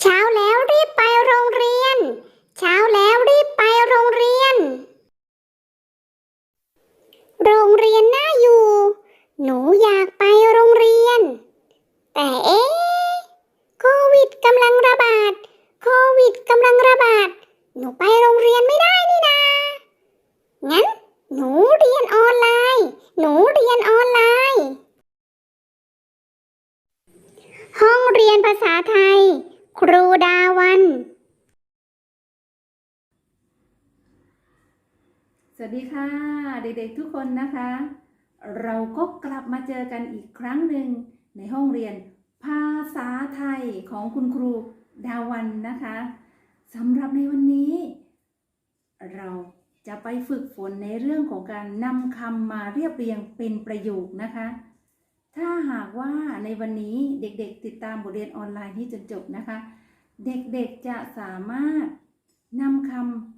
เช้าแล้วรีบไปโรงเรียน เช้าแล้วรีบไปโรงเรียน โรงเรียนน่าอยู่ หนูอยากไปโรงเรียน แต่เอ๊ะโควิดกำลังระบาด โควิดกำลังระบาด หนูไปโรงเรียนไม่ได้นี่นา งั้น หนูเรียนออนไลน์ หนูเรียนออนไลน์ ห้องเรียนภาษาไทย ครูดาวัน สวัสดีค่ะ เด็กๆทุกคนนะคะ เราก็กลับมาเจอกันอีกครั้งหนึ่งในห้องเรียนภาษาไทยของคุณครูดาวันนะคะสำหรับในวันนี้ เราจะไปฝึกฝนในเรื่องของการนำคำมาเรียบเรียงเป็นประโยคนะคะ ถ้าหากว่าในวันนี้เด็กๆ ติดตามบทเรียนออนไลน์ที่จนจบนะคะ เด็กๆจะสามารถนำค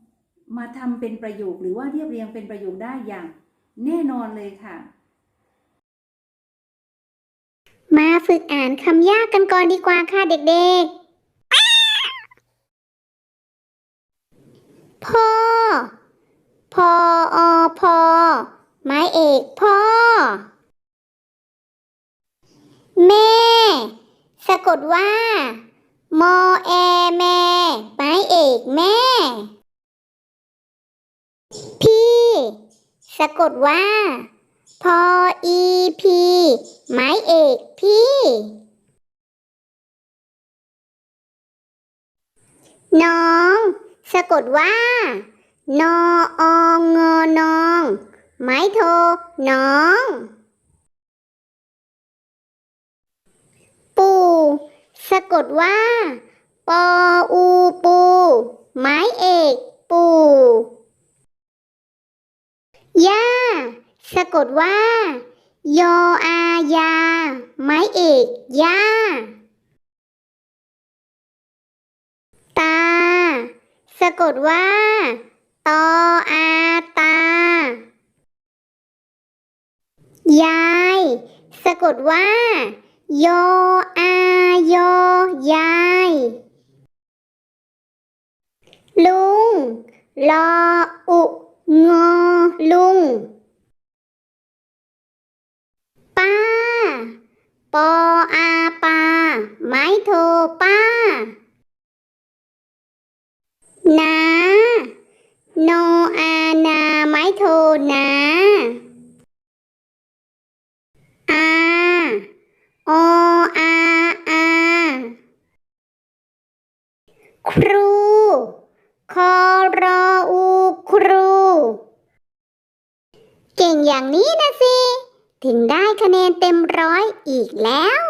ำมาทำเป็นประโยคหรือว่าเรียบเรียงเป็นประโยคได้อย่างแน่นอนเลยค่ะ มาฝึกอ่านคำยากกันก่อนดีกว่าค่ะเด็กๆ พ่อ พออพอไม้เอกพ่อ แม่ สะกดว่า มอแอแม่ไม้เอกแม่ พี่ สะกดว่า พออีพีไม้เอกพี่ น้อง สะกดว่า นอองงอนอง ไม้โทน้อง สะกดว่า ปออูปู ไม้เอกปูย่าสะกดว่า ยออายา ไม้เอกย่าตา สะกดว่า ตออาตา ยาย สะกดว่า ยออายอยาย ลุงลออุงอลุง ป้า ปออาปา ไม้โทป้า นา โนอานา ไม้โทนาอาออาอา ครู คอรออูครู เก่งอย่างนี้นะสิ ถึงได้คะแนนเต็มร้อยอีกแล้ว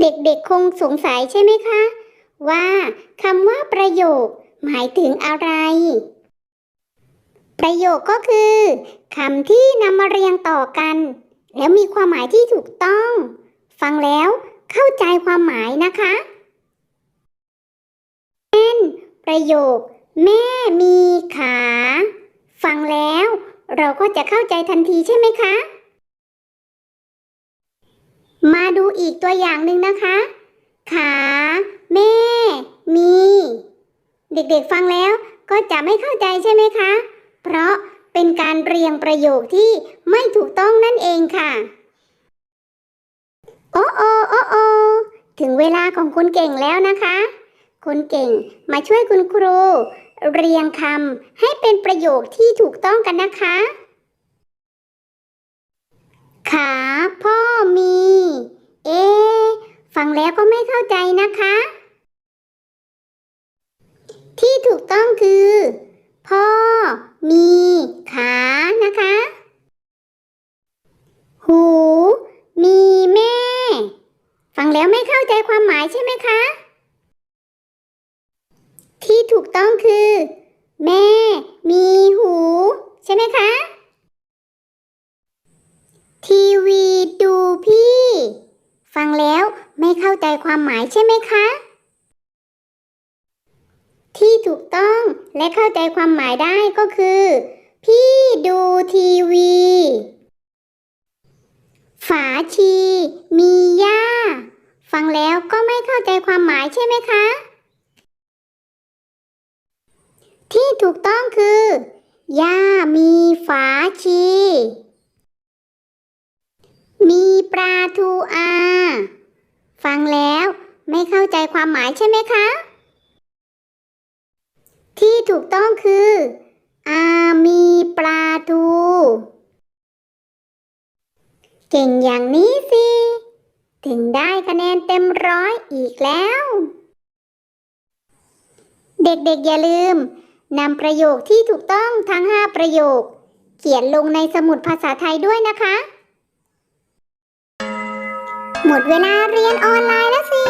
เด็กๆคงสงสัยใช่ไหมคะ ว่าคำว่าประโยค หมายถึงอะไร ประโยคก็คือคำที่นำมาเรียงต่อกัน แล้วมีความหมายที่ถูกต้อง ฟังแล้วเข้าใจความหมายนะคะเช่นประโยค แม่มีขา ฟังแล้ว เราก็จะเข้าใจทันทีใช่ไหมคะ มาดูอีกตัวอย่างหนึ่งนะคะ ขา แม่ มี เด็กๆฟังแล้วก็จะไม่เข้าใจใช่ไหมคะ เพราะเป็นการเรียงประโยคที่ไม่ถูกต้องนั่นเองค่ะ โอ้โอโอ้โอถึงเวลาของคุณเก่งแล้วนะคะ คุณเก่งมาช่วยคุณครู เรียงคำให้เป็นประโยคที่ถูกต้องกันนะคะ ขาพ่อมี เอ ฟังแล้วก็ไม่เข้าใจนะคะ ที่ถูกต้องคือ พ่อ มี ขานะคะ หู มีแม่ ฟังแล้วไม่เข้าใจความหมายใช่ไหมคะ ถูกต้องคือ แม่ มีหู ใช่ไหมคะ ทีวีดูพี่ ฟังแล้วไม่เข้าใจความหมายใช่ไหมคะ ที่ถูกต้องและเข้าใจความหมายได้ก็คือ พี่ดูทีวี ฝาชีมีหญ้า ฟังแล้วก็ไม่เข้าใจความหมายใช่ไหมคะ ที่ถูกต้องคือ ย่ามีฝาชี มีปลาทูอา ฟังแล้วไม่เข้าใจความหมายใช่ไหมคะ ที่ถูกต้องคือ อามีปลาทู เก่งอย่างนี้สิ ถึงได้คะแนนเต็มร้อยอีกแล้ว เด็กๆอย่าลืม นำประโยคที่ถูกต้องทั้ง 5 ประโยค เขียนลงในสมุดภาษาไทยด้วยนะคะ หมดเวลาเรียนออนไลน์แล้วสิ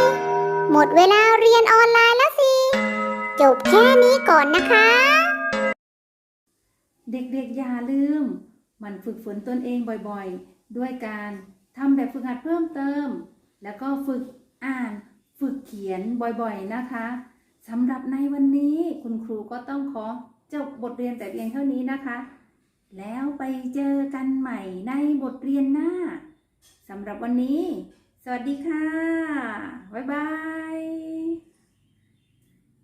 หมดเวลาเรียนออนไลน์แล้วสิ จบแค่นี้ก่อนนะคะ เด็กๆอย่าลืม มันฝึกฝนตนเองบ่อยๆ ด้วยการทำแบบฝึกหัดเพิ่มเติม แล้วก็ฝึกอ่าน ฝึกเขียนบ่อยๆนะคะ สำหรับในวันนี้คุณครูก็ต้องขอจบบทเรียนแต่เพียงเท่านี้นะคะ แล้วไปเจอกันใหม่ในบทเรียนหน้าสำหรับวันนี้ สวัสดีค่ะ บ๊ายบาย